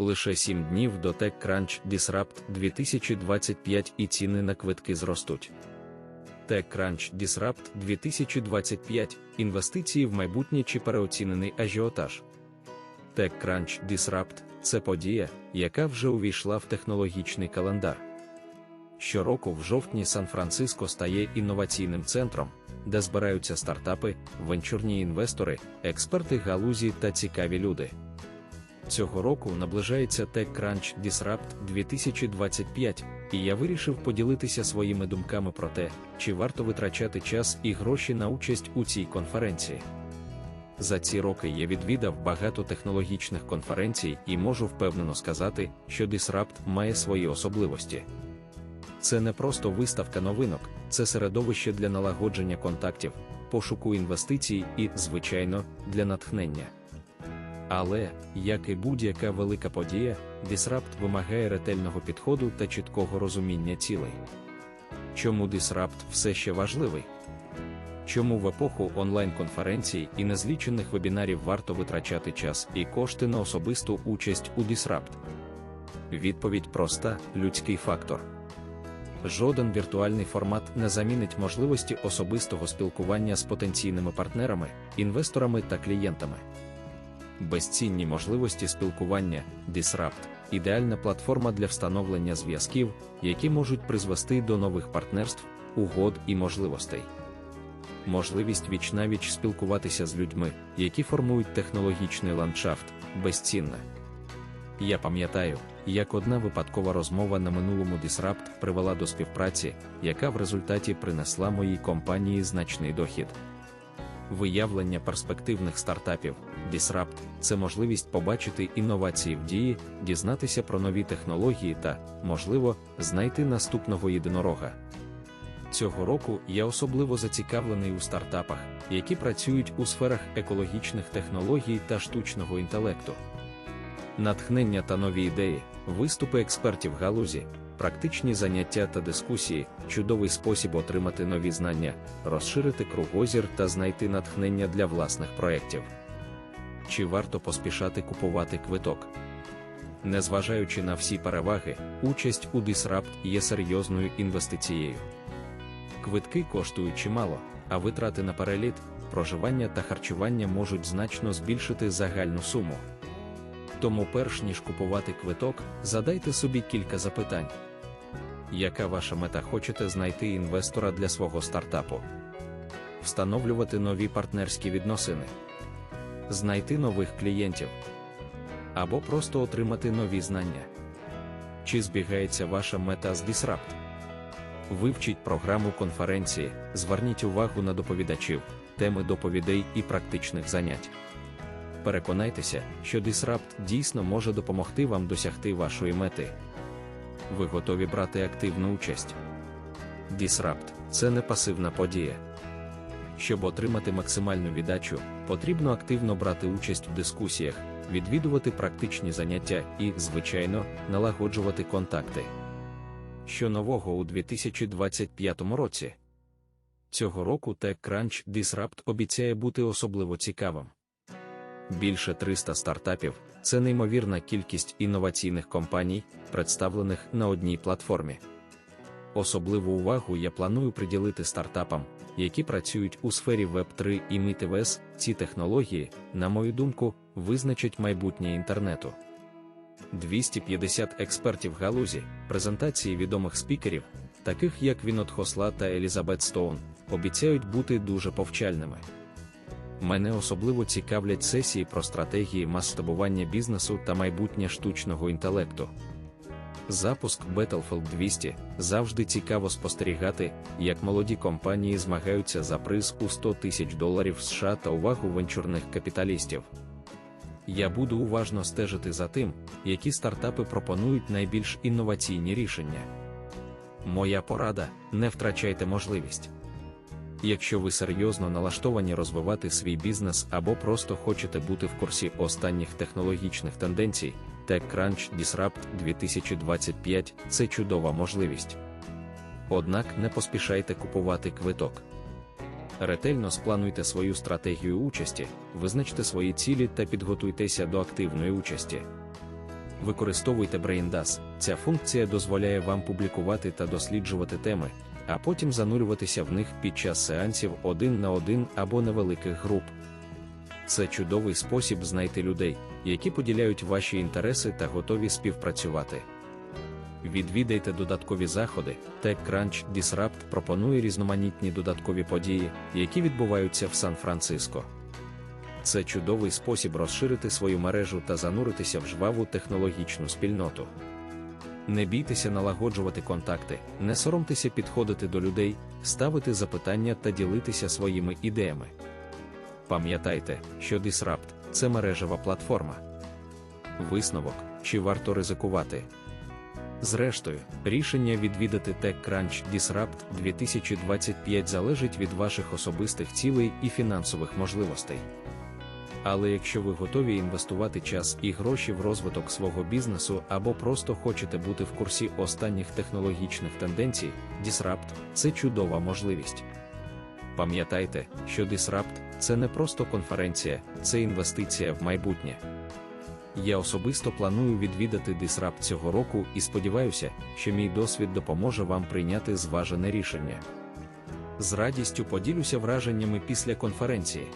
Лише 7 днів до TechCrunch Disrupt 2025 і ціни на квитки зростуть. TechCrunch Disrupt 2025 інвестиції в майбутнє чи переоцінений ажіотаж. TechCrunch Disrupt це подія, яка вже увійшла в технологічний календар. Щороку в жовтні Сан-Франциско стає інноваційним центром, де збираються стартапи, венчурні інвестори, експерти галузі та цікаві люди. Цього року наближається TechCrunch Disrupt 2025, і я вирішив поділитися своїми думками про те, чи варто витрачати час і гроші на участь у цій конференції. За ці роки я відвідав багато технологічних конференцій і можу впевнено сказати, що Disrupt має свої особливості. Це не просто виставка новинок, це середовище для налагодження контактів, пошуку інвестицій і, звичайно, для натхнення. Але, як і будь-яка велика подія, Disrupt вимагає ретельного підходу та чіткого розуміння цілей. Чому Disrupt все ще важливий? Чому в епоху онлайн-конференцій і незлічених вебінарів варто витрачати час і кошти на особисту участь у Disrupt? Відповідь проста: людський фактор. Жоден віртуальний формат не замінить можливості особистого спілкування з потенційними партнерами, інвесторами та клієнтами. Безцінні можливості спілкування, Disrupt – ідеальна платформа для встановлення зв'язків, які можуть призвести до нових партнерств, угод і можливостей. Можливість віч-навіч спілкуватися з людьми, які формують технологічний ландшафт, безцінна. Я пам'ятаю, як одна випадкова розмова на минулому Disrupt привела до співпраці, яка в результаті принесла моїй компанії значний дохід. Виявлення перспективних стартапів, Disrupt – це можливість побачити інновації в дії, дізнатися про нові технології та, можливо, знайти наступного єдинорога. Цього року я особливо зацікавлений у стартапах, які працюють у сферах екологічних технологій та штучного інтелекту. Натхнення та нові ідеї, виступи експертів галузі, практичні заняття та дискусії, чудовий спосіб отримати нові знання, розширити кругозір та знайти натхнення для власних проєктів. Чи варто поспішати купувати квиток? Незважаючи на всі переваги, участь у Disrupt є серйозною інвестицією. Квитки коштують чимало, а витрати на переліт, проживання та харчування можуть значно збільшити загальну суму. Тому, перш ніж купувати квиток, задайте собі кілька запитань. Яка ваша мета хочете знайти інвестора для свого стартапу? Встановлювати нові партнерські відносини, знайти нових клієнтів або просто отримати нові знання. Чи збігається ваша мета з Disrupt? Вивчіть програму конференції, зверніть увагу на доповідачів, теми доповідей і практичних занять. Переконайтеся, що Disrupt дійсно може допомогти вам досягти вашої мети. Ви готові брати активну участь. Disrupt – це не пасивна подія. Щоб отримати максимальну віддачу, потрібно активно брати участь в дискусіях, відвідувати практичні заняття і, звичайно, налагоджувати контакти. Що нового у 2025 році? Цього року TechCrunch Disrupt обіцяє бути особливо цікавим. Більше 300 стартапів це неймовірна кількість інноваційних компаній, представлених на одній платформі. Особливу увагу я планую приділити стартапам, які працюють у сфері Web3 і MetaVerse. Ці технології, на мою думку, визначать майбутнє інтернету. 250 експертів галузі, презентації відомих спікерів, таких як Вінот Хосла та Елізабет Стоун, обіцяють бути дуже повчальними. Мене особливо цікавлять сесії про стратегії масштабування бізнесу та майбутнє штучного інтелекту. Запуск Battlefield 200 завжди цікаво спостерігати, як молоді компанії змагаються за приз у 100 тисяч доларів США та увагу венчурних капіталістів. Я буду уважно стежити за тим, які стартапи пропонують найбільш інноваційні рішення. Моя порада: не втрачайте можливість. Якщо ви серйозно налаштовані розвивати свій бізнес або просто хочете бути в курсі останніх технологічних тенденцій, TechCrunch Disrupt 2025 це чудова можливість. Однак не поспішайте купувати квиток. Ретельно сплануйте свою стратегію участі, визначте свої цілі та підготуйтеся до активної участі. Використовуйте BrainDAS. Ця функція дозволяє вам публікувати та досліджувати теми, а потім занурюватися в них під час сеансів один на один або невеликих груп. Це чудовий спосіб знайти людей, які поділяють ваші інтереси та готові співпрацювати. Відвідайте додаткові заходи. TechCrunch Disrupt пропонує різноманітні додаткові події, які відбуваються в Сан-Франциско. Це чудовий спосіб розширити свою мережу та зануритися в жваву технологічну спільноту. Не бійтеся налагоджувати контакти, не соромтеся підходити до людей, ставити запитання та ділитися своїми ідеями. Пам'ятайте, що Disrupt – це мережева платформа. Висновок, чи варто ризикувати. Зрештою, рішення відвідати TechCrunch Disrupt 2025 залежить від ваших особистих цілей і фінансових можливостей. Але якщо ви готові інвестувати час і гроші в розвиток свого бізнесу або просто хочете бути в курсі останніх технологічних тенденцій, Disrupt – це чудова можливість. Пам'ятайте, що Disrupt – це не просто конференція, це інвестиція в майбутнє. Я особисто планую відвідати Disrupt цього року і сподіваюся, що мій досвід допоможе вам прийняти зважене рішення. З радістю поділюся враженнями після конференції.